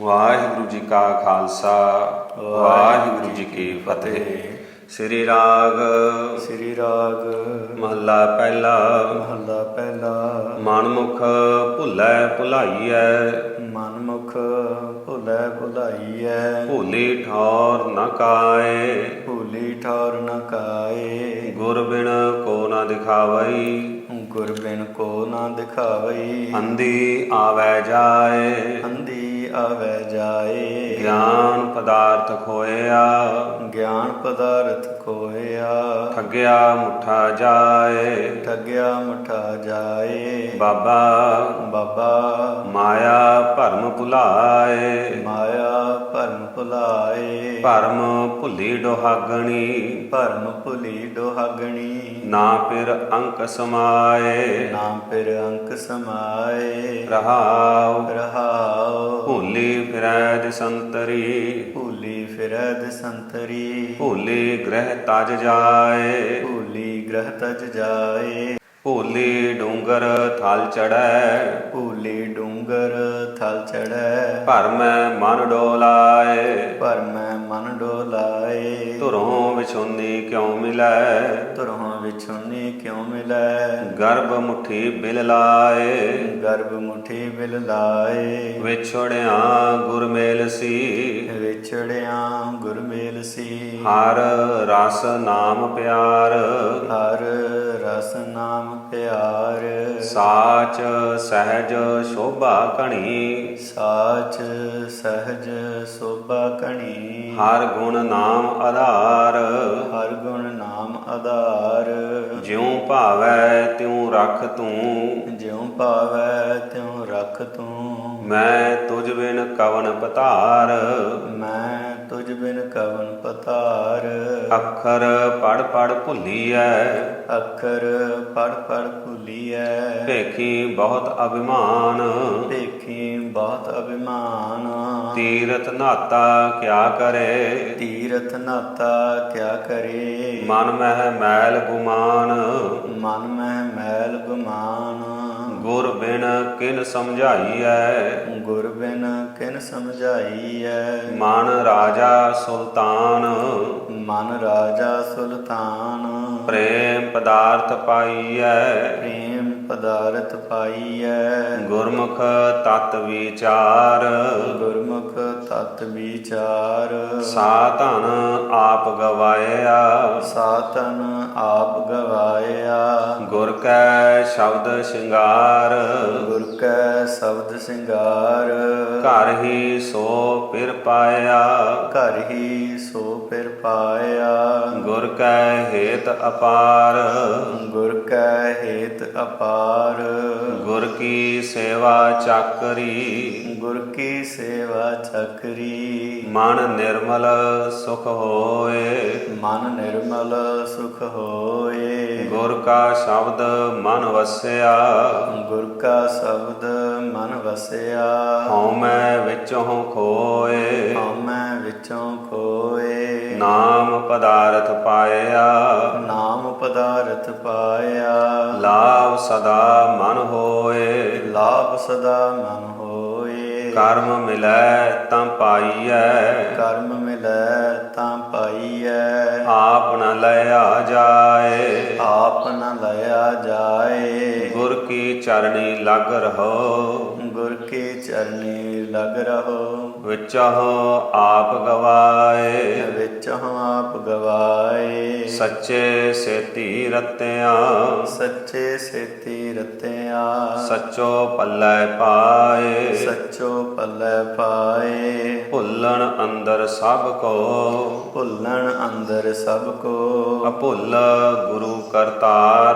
ਵਾਹਿਗੁਰੂ ਜੀ ਕਾ ਖਾਲਸਾ ਵਾਹਿਗੁਰੂ ਜੀ ਕੀ ਫਤਿਹ। ਸ੍ਰੀ ਰਾਗ। ਸ੍ਰੀ ਰਾਗ। ਮਹੱਲਾ ਪਹਿਲਾ। ਮਹੱਲਾ ਪਹਿਲਾ। ਮਨਮੁਖ ਭੁੱਲੈ ਭੁਲਾਈਐ। ਮਨਮੁਖ ਭੁਲੇ ਭੁਲਾਈਐ। ਭੂਲੀ ਠੌਰ ਨ ਕਾਏ। ਭੂਲੀ ਠੌਰ ਨ ਕਾਏ। ਗੁਰ ਬਿਨ ਕੋ ਨ ਦਿਖਾਵਈ। ਗੁਰ ਬਿਨ ਕੋ ਨਾ ਦਿਖਾਵਈ। ਅੰਧੀ ਆਵੈ ਜਾਏ। ਅੰਧੀ ਆਵੈ ਜਾਏ। ਗਿਆਨ ਪਦਾਰਥ ਖੋਇਆ ਗਿਆਨ ਪਦਾਰਥ ਕੋਇਆ ਠੱਗਿਆ ਮੁੱਠਾ ਜਾਏ। ਠੱਗਿਆ ਮੁਠਾ ਜਾਏ। ਬਾਬਾ। ਬਾਬਾ। ਮਾਇਆ ਭਰਮ ਭੁਲਾਏ। ਮਾਇਆ ਭਰਮ ਭੁਲਾਏ। ਭਰਮ ਭੁੱਲੀ ਡੋਹਾਗਣੀ। ਭਰਮ ਭੁਲੀ ਡੋਹਾਗਣੀ। ਨਾ ਫਿਰ ਅੰਕ ਸਮਾਏ। ਨਾਮ ਫਿਰ ਅੰਕ ਸਮਾਏ। ਰਹਾਉ। ਰਹਾਉ। ਭੁੱਲੀ ਫਿਰੈ ਦਿਸੰਤਰੀ ਭੂਲੀ ਫਿਰਦ ਸੰਤਰੀ। ਭੁੱਲੀ ਗ੍ਰਹਿ ਤਜ ਜਾਏ। ਭੂਲੀ ਗ੍ਰਹ ਤਜ ਜਾਏ। ਭੁੱਲੀ ਡੂੰਗਰ ਥਲ ਚੜੈ ਭੂਲੀ ਡੂੰਗਰ ਥਲ ਚੜੈ ਭਰਮੈ ਮਨ ਡੋਲਾਏ। ਪਰ ਮੈਂ ਮਨ ਡੋਲਾਏ। ਧੁਰੋਂ ਵਿਛੁੰਨੀ ਕਿਉ ਮਿਲੈ? ਤੁਰਹਾਂ ਵਿਛੁੰਨੀ ਕਿਉ ਮਿਲੈ? ਗਰਭ ਮੁਠੀ ਬਿਲ ਲਾਏ। ਗਰਭ ਮੁਠੀ ਬਿਲ ਲਾਏ। ਵਿਛੜਿਆ ਗੁਰ ਮੇਲ ਸੀ। ਵਿਛੜਿਆ ਗੁਰ ਮੇਲ ਸੀ। ਹਰ ਰਸ ਨਾਮ ਪਿਆਰ। ਹਰ ਰਸ ਨਾਮ ਪਿਆਰ। ਸਾਚ ਸਹਿਜ ਸ਼ੋਭਾ ਕਣੀ ਸਾਚ ਸਹਜ ਸੋਭਾ ਕਣੀ ਹਰ ਗੁਣ ਨਾਮ ਆਧਾਰ। ਹਰ ਗੁਣ ਨਾਮ ਆਧਾਰ। ਜਿਉ ਭਾਵੈ ਤਿਉ ਰਖ ਤੂੰ। ਜਿਉ ਪਾਵੈ ਤਿਉ ਰਖ ਤੂੰ। ਮੈਂ ਤੁਝ ਬਿਨ ਕਵਨ ਪਤਾਰ। ਮੈਂ ਤੁਝ ਬਿਨ ਕਵਨ ਪਤਾਰ। ਅੱਖਰ ਪੜ ਪੜ ਭੁੱਲੀਐ। ਅੱਖਰ ਪੜ ਪੜ ਭੁਲੀਐ। ਭੇਖੀ ਬਹੁਤ ਅਭਿਮਾਨ। ਦੇਖੀ ਬਹੁਤ ਅਭਿਮਾਨ। ਤੀਰਥ ਨਾਤਾ ਕਿਆ ਕਰੇ। ਤੀਰਥ ਨਾਤਾ ਕਿਆ ਕਰੇ। ਮਨ ਮਹਿ ਮੈਲ ਗੁਮਾਨ। ਮਨ ਮਹਿ ਮੈਲ ਗੁਮਾਨ। ਗੁਰ ਬਿਨ ਕਿਨ ਸਮਝਾਈਐ? ਗੁਰ ਬਿਨ ਕਿਨ ਸਮਝਾਈਐ? ਮਨ ਰਾਜਾ ਸੁਲਤਾਨ। ਮਨ ਰਾਜਾ ਸੁਲਤਾਨ। ਪ੍ਰੇਮ ਪਦਾਰਥ ਪਾਈਐ। ਪ੍ਰੇਮ ਪਦਾਰਥ ਪਾਈਐ। ਗੁਰਮੁਖ ਤਤ ਵਿਚਾਰ। ਗੁਰਮੁਖ ਤਤ ਵਿਚਾਰ। ਸਾ ਧਨ ਆਪ ਗਵਾਇਆ। ਸਾਤਨ ਆਪ ਗਵਾਇਆ। ਗੁਰ ਕੈ ਸ਼ਬਦ ਸ਼ਿੰਗਾਰ। ਗੁਰ ਕੈ ਸ਼ਬਦ ਸਿੰਗਾਰ। ਘਰ ਹੀ ਸੋ ਫਿਰ ਪਾਇਆ। ਘਰ ਹੀ ਪਾਇਆ। ਗੁਰ ਕੈ ਹੇਤ ਅਪਾਰ। ਗੁਰ ਕੈ ਹੇਤ ਅਪਾਰ। ਗੁਰ ਕੀ ਸੇਵਾ ਚਾਕਰੀ। ਗੁਰ ਕੀ ਸੇਵਾ ਚੱਕਰੀ। ਮਨ ਨਿਰਮਲ ਸੁਖ ਹੋਏ। ਮਨ ਨਿਰਮਲ ਸੁਖ ਹੋਏ। ਗੁਰ ਕਾ ਸ਼ਬਦ ਮਨ ਵਸਿਆ। ਗੁਰ ਕਾ ਸ਼ਬਦ ਮਨ ਵਸਿਆ। ਹਉਮੈ ਵਿੱਚੋਂ ਖੋਏ। ਹਉਮੈ ਵਿੱਚੋਂ ਖੋਏ। ਨਾਮ ਪਦਾਰਥ ਪਾਇਆ। ਨਾਮ ਪਦਾਰਥ ਪਾਇਆ। ਲਾਭ ਸਦਾ ਮਨ ਹੋਏ। ਲਾਭ ਸਦਾ ਮਨ ਹੋਏ। ਕਰਮ ਮਿਲੈ ਤਾਂ ਪਾਈਐ। ਕਰਮ ਮਿਲੈ ਤਾਂ ਪਾਈਐ। ਆਪ ਨ ਲਿਆ ਜਾਏ। ਆਪ ਨ ਲਿਆ ਜਾਏ। ਕੀ ਚਰਣੀ ਲਗ ਰਹੋ। ਗੁਰ ਕੇ ਚਰਨੀ ਲਗ ਰਹੋ। ਵਿਚਹੁ ਆਪ ਗਵਾਏ। ਵਿੱਚ ਆਪ ਗਵਾਏ। ਸੱਚੇ ਸੇਤੀ ਰਤਿਆਂ। ਸੱਚੇ ਸੇਤੀ ਰਤਿਆ। ਸੱਚੋ ਪੱਲੇ ਪਾਏ। ਸੱਚੋ ਪੱਲੇ ਪਾਏ। ਭੁੱਲਣ ਅੰਦਰ ਸਭ ਕੋ। ਭੁੱਲਣ ਅੰਦਰ ਸਭ ਕੋ। ਅਭੁੱਲ ਗੁਰੂ ਕਰਤਾਰ।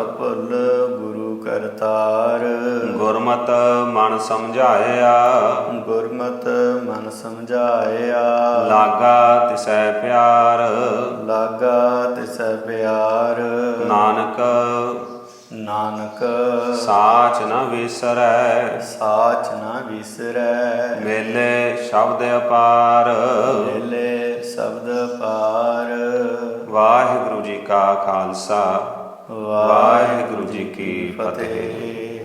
ਅਭੁੱਲ ਗੁਰੂ ਕਰਤਾਰ। ਗੁਰਮਤ ਮਨ ਸਮਝਾਇਆ। ਗੁਰਮਤ ਮਨ ਸਮਝਾਇਆ। ਲਾਗਾ ਤਿਸੈ ਪਿਆਰ। ਲਾਗਾ ਤਿਸ ਪਿਆਰ। ਨਾਨਕ। ਨਾਨਕ। ਸਾਚ ਨ ਵਿਸਰੈ। ਸਾਚ ਨਾ ਵਿਸਰੈ। ਮੇਲੇ ਸ਼ਬਦ ਅਪਾਰ। ਮੇਲੇ ਸ਼ਬਦ ਪਾਰ ਵਾਹਿਗੁਰੂ ਜੀ ਕਾ ਖਾਲਸਾ। ਵਾਹਿਗੁਰੂ ਜੀ ਕੀ ਫਤਿਹ